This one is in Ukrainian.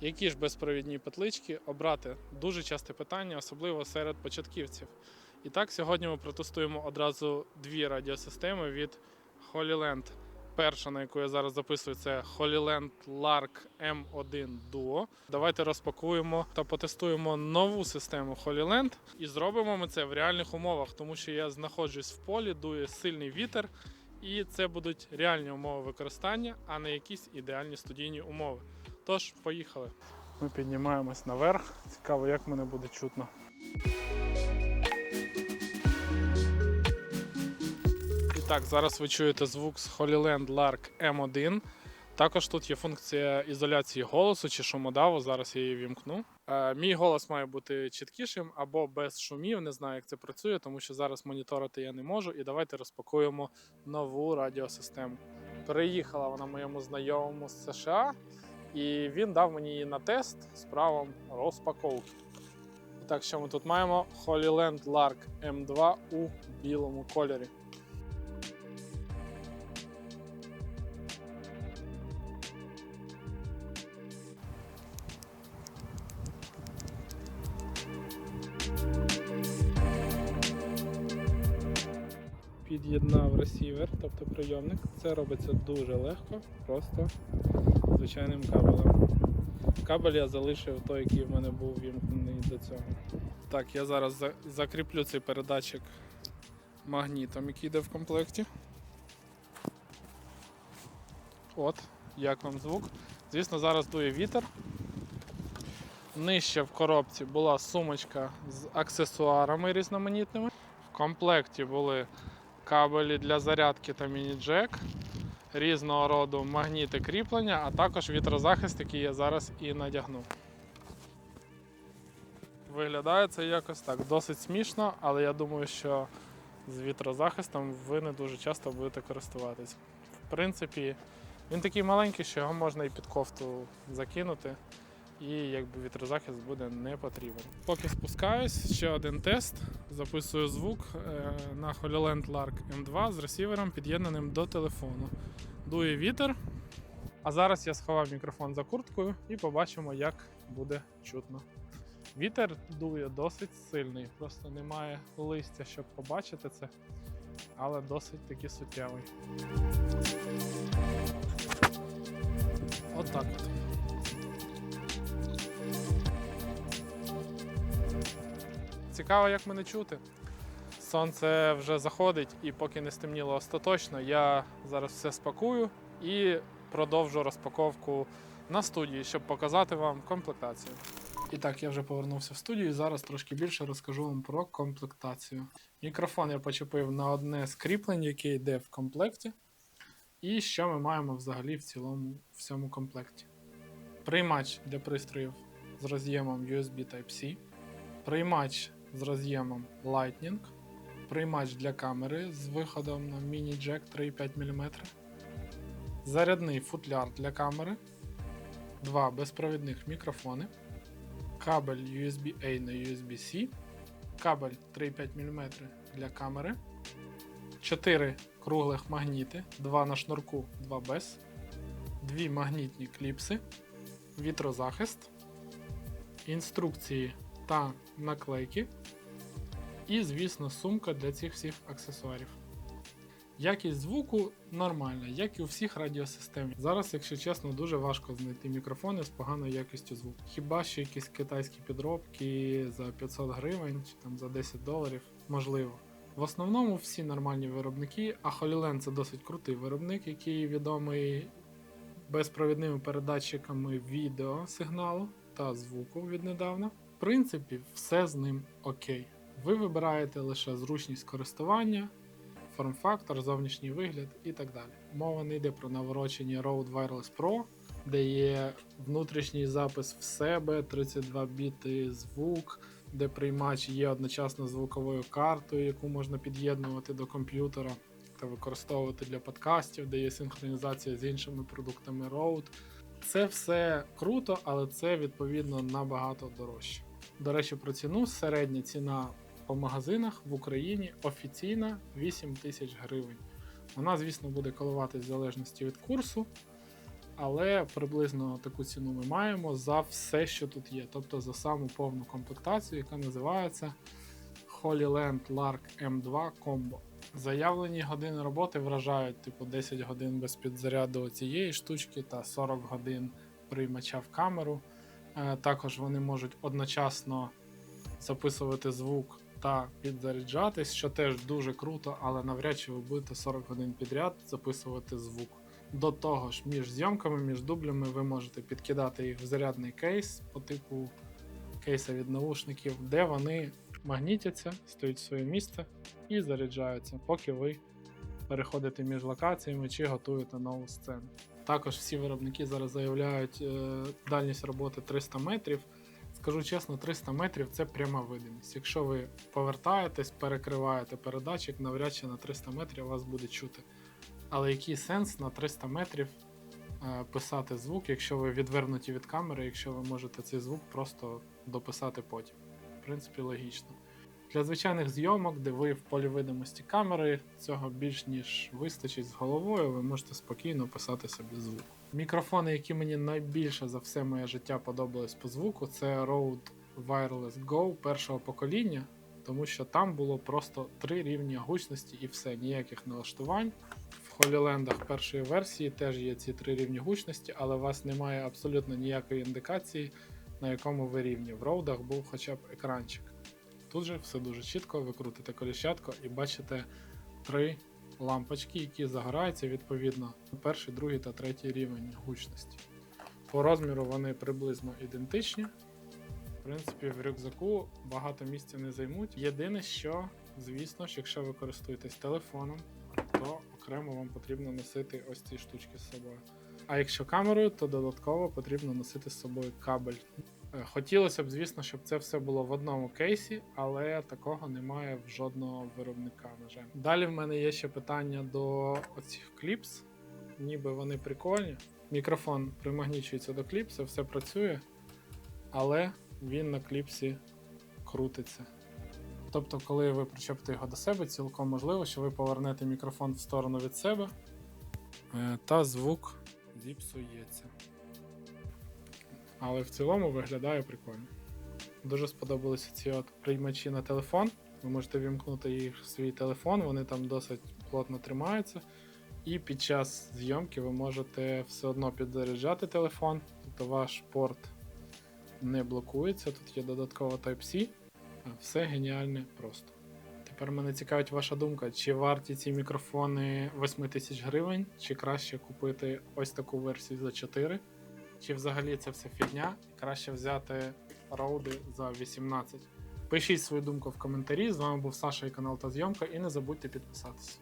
Які ж безпровідні петлички обрати? Дуже часте питання, особливо серед початківців. І так, сьогодні ми протестуємо одразу дві радіосистеми від Holyland. Перша, на яку я зараз записую, це Holyland Lark M1 Duo. Давайте розпакуємо та потестуємо нову систему Holyland. І зробимо ми це в реальних умовах, тому що я знаходжусь в полі, дує сильний вітер, і це будуть реальні умови використання, а не якісь ідеальні студійні умови. Тож, поїхали. Ми піднімаємось наверх. Цікаво, як мене буде чутно. І так, зараз ви чуєте звук з Holyland Lark M1. Також тут є функція ізоляції голосу чи шумодаву. Зараз я її вімкну. Е, мій голос має бути чіткішим або без шумів. Не знаю, як це працює, тому що зараз моніторити я не можу. І давайте розпакуємо нову радіосистему. Переїхала вона моєму знайомому з США, і він дав мені її на тест з правом розпаковки. Так, що ми тут маємо? Holyland Lark M2 у білому кольорі. Під'єднав ресівер, тобто прийомник. Це робиться дуже легко, просто звичайним кабелем. Кабель я залишив той, який в мене був вімкнений до цього. Так, я зараз за- закріплю цей передатчик магнітом, який йде в комплекті. От, як вам звук. Звісно, зараз дує вітер. Нижче в коробці була сумочка з аксесуарами різноманітними. В комплекті були кабелі для зарядки та міні-джек, різного роду магніти кріплення, а також вітрозахист, який я зараз і надягну. Виглядає це якось так досить смішно, але я думаю, що з вітрозахистом ви не дуже часто будете користуватись. В принципі, він такий маленький, що його можна і під кофту закинути, і якби вітрозахист буде не потрібен. Поки спускаюсь, ще один тест. Записую звук е, на Holyland Lark M2 з ресівером, під'єднаним до телефону. Дує вітер. А зараз я сховав мікрофон за курткою і побачимо, як буде чутно. Вітер дує досить сильний, просто немає листя, щоб побачити це, але досить таки суттєвий. Отак от. Цікаво, як мене чути. Сонце вже заходить, і поки не стемніло остаточно, я зараз все спакую і продовжу розпаковку на студії, щоб показати вам комплектацію. І так, я вже повернувся в студію і зараз трошки більше розкажу вам про комплектацію. Мікрофон я почепив на одне з кріплень, яке йде в комплекті. І що ми маємо взагалі в цілому в цьому комплекті? Приймач для пристроїв з роз'ємом USB Type-C, приймач з роз'ємом Lightning, приймач для камери з виходом на міні-джек 3,5 мм, зарядний футляр для камери, два безпровідних мікрофони, кабель USB-A на USB-C, кабель 3,5 мм для камери, 4 круглих магніти, 2 на шнурку, 2 без, 2 магнітні кліпси, вітрозахист, інструкції та наклейки. І, звісно, сумка для цих всіх аксесуарів. Якість звуку нормальна, як і у всіх радіосистем. Зараз, якщо чесно, дуже важко знайти мікрофони з поганою якістю звуку. Хіба що якісь китайські підробки за 500 гривень чи там за 10 доларів, можливо. В основному всі нормальні виробники, а Holyland це досить крутий виробник, який відомий безпровідними передатчиками відеосигналу та звуку віднедавна. В принципі, все з ним окей. Ви вибираєте лише зручність користування, форм-фактор, зовнішній вигляд і так далі. Мова не йде про наворочені Rode Wireless Pro, де є внутрішній запис в себе, 32 біти звук, де приймач є одночасно звуковою картою, яку можна під'єднувати до комп'ютера та використовувати для подкастів, де є синхронізація з іншими продуктами Rode. Це все круто, але це відповідно набагато дорожче. До речі, про ціну середня ціна по магазинах в Україні офіційна 8 тисяч гривень. Вона, звісно, буде коливатись в залежності від курсу. але приблизно таку ціну ми маємо за все, що тут є. Тобто за саму повну комплектацію, яка називається Holyland Lark M2 Combo. Заявлені години роботи вражають, типу 10 годин без підзаряду цієї штучки та 40 годин приймача в камеру. Е, Також вони можуть одночасно записувати звук та підзаряджатись, що теж дуже круто, але навряд чи ви будете 40 годин підряд записувати звук. До того ж, між зйомками, між дублями ви можете підкидати їх в зарядний кейс по типу кейса від наушників, де вони магнітяться, стоять в своє місце і заряджаються, поки ви переходите між локаціями чи готуєте нову сцену. Також всі виробники зараз заявляють е, дальність роботи 300 метрів. Скажу чесно, 300 метрів це пряма видимість. Якщо ви повертаєтесь, перекриваєте передатчик, навряд чи на 300 метрів вас буде чути. Але який сенс на 300 метрів е, писати звук, якщо ви відвернуті від камери, якщо ви можете цей звук просто дописати потім. В принципі, логічно. Для звичайних зйомок, де ви в полі видимості камери, цього більш ніж вистачить з головою, ви можете спокійно писати собі звук. Мікрофони, які мені найбільше за все моє життя подобались по звуку, це Rode Wireless Go першого покоління, тому що там було просто три рівні гучності і все, ніяких налаштувань. В Холілендах першої версії теж є ці три рівні гучності, але у вас немає абсолютно ніякої індикації, на якому ви рівні. В роудах був хоча б екранчик. Тут же все дуже чітко, ви крутите коліщатко і бачите три лампочки, які загораються відповідно перший, другий та третій рівень гучності. По розміру вони приблизно ідентичні. В принципі, в рюкзаку багато місця не займуть. Єдине, що, звісно ж, якщо ви користуєтесь телефоном, то окремо вам потрібно носити ось ці штучки з собою. А якщо камерою, то додатково потрібно носити з собою кабель. Е, Хотілося б, звісно, щоб це все було в одному кейсі, але такого немає в жодного виробника, на жаль. Далі в мене є ще питання до оцих кліпс. Ніби вони прикольні. Мікрофон примагнічується до кліпса, все працює, але він на кліпсі крутиться. Тобто, коли ви причепите його до себе, цілком можливо, що ви повернете мікрофон в сторону від себе, е, та звук зіпсується. Але в цілому виглядає прикольно. Дуже сподобалися ці от приймачі на телефон. Ви можете вімкнути їх в свій телефон, вони там досить плотно тримаються. І під час зйомки ви можете все одно підзаряджати телефон, тобто ваш порт не блокується. Тут є додатково Type-C. Все геніальне просто. Тепер мене цікавить ваша думка, чи варті ці мікрофони 8 тисяч гривень, чи краще купити ось таку версію за 4, чи взагалі це все фігня, краще взяти роуди за 18. Пишіть свою думку в коментарі. З вами був Саша і канал та зйомка, і не забудьте підписатися.